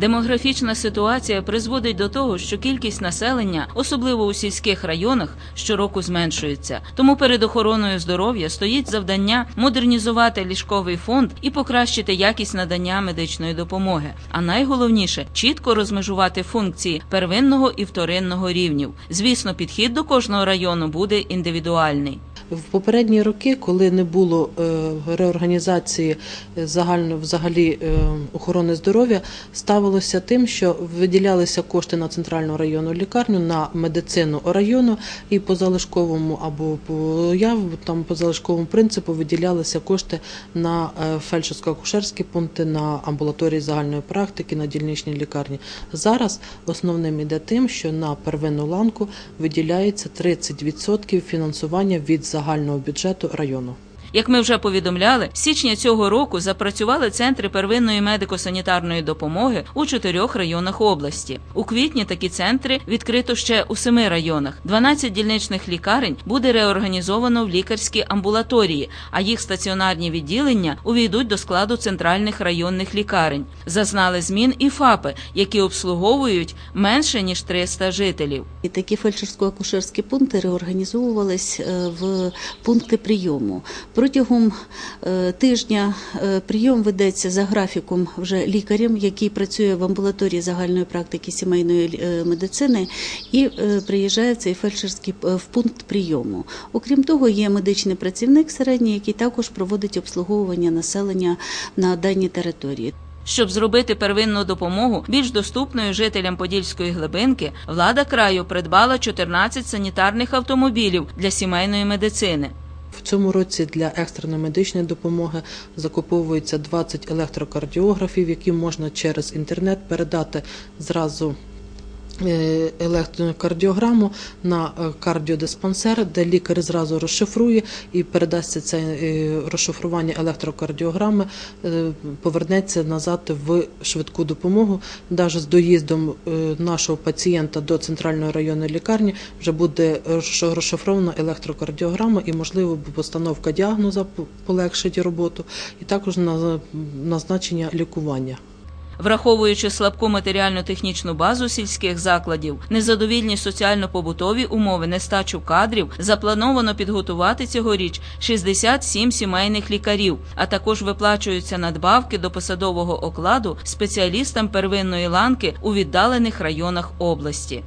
Демографічна ситуація призводить до того, що кількість населення, особливо у сільських районах, щороку зменшується. Тому перед охороною здоров'я стоїть завдання модернізувати ліжковий фонд і покращити якість надання медичної допомоги. А найголовніше чітко розмежувати функції первинного і вторинного рівнів. Звісно, підхід до кожного району буде індивідуальний. В попередні роки, коли не було е, реорганізації е, загально взагалі е, охорони здоров'я, ставилося тим, що виділялися кошти на центральну районну лікарню на медицину району, і по залишковому або по яв там по залишковому принципу виділялися кошти на фельдшерсько-акушерські пункти, на амбулаторії загальної практики, на дільничні лікарні. Зараз основним іде тим, що на первинну ланку виділяється 30% фінансування від загального бюджету району. Як ми вже повідомляли, з січня цього року запрацювали центри первинної медико-санітарної допомоги у чотирьох районах області. У квітні такі центри відкрито ще у семи районах. 12 дільничних лікарень буде реорганізовано в лікарські амбулаторії, а їх стаціонарні відділення увійдуть до складу центральних районних лікарень. Зазнали змін і ФАПи, які обслуговують менше ніж 300 жителів. І такі фельдшерсько-акушерські пункти реорганізовувались е, в пункти прийому. Протягом е, тижня е, прийом ведеться за графіком вже лікарем, який працює в амбулаторії загальної практики сімейної е, медицини, і приїжджає цей фельдшерський в пункт прийому. Окрім того, є медичний працівник середній, який також проводить обслуговування населення на даній території. Щоб зробити первинну допомогу більш доступною жителям Подільської глибинки, влада краю придбала 14 санітарних автомобілів для сімейної медицини. В цьому році для екстреної медичної допомоги закуповується 20 електрокардіографів, які можна через інтернет передати зразу електрокардіограму на е, кардіодиспансер, де лікар зразу розшифрує і передасться це е, розшифрування електрокардіограми, е, повернеться назад в швидку допомогу. Навіть з доїздом е, нашого пацієнта до центральної районної лікарні вже буде розшифрована електрокардіограма і, можливо, постановка діагноза полегшить роботу, і також на- назначення лікування. Враховуючи слабку матеріально-технічну базу сільських закладів, незадовільні соціально-побутові умови, нестачу кадрів, заплановано підготувати цьогоріч 67 сімейних лікарів, а також виплачуються надбавки до посадового окладу спеціалістам первинної ланки у віддалених районах області.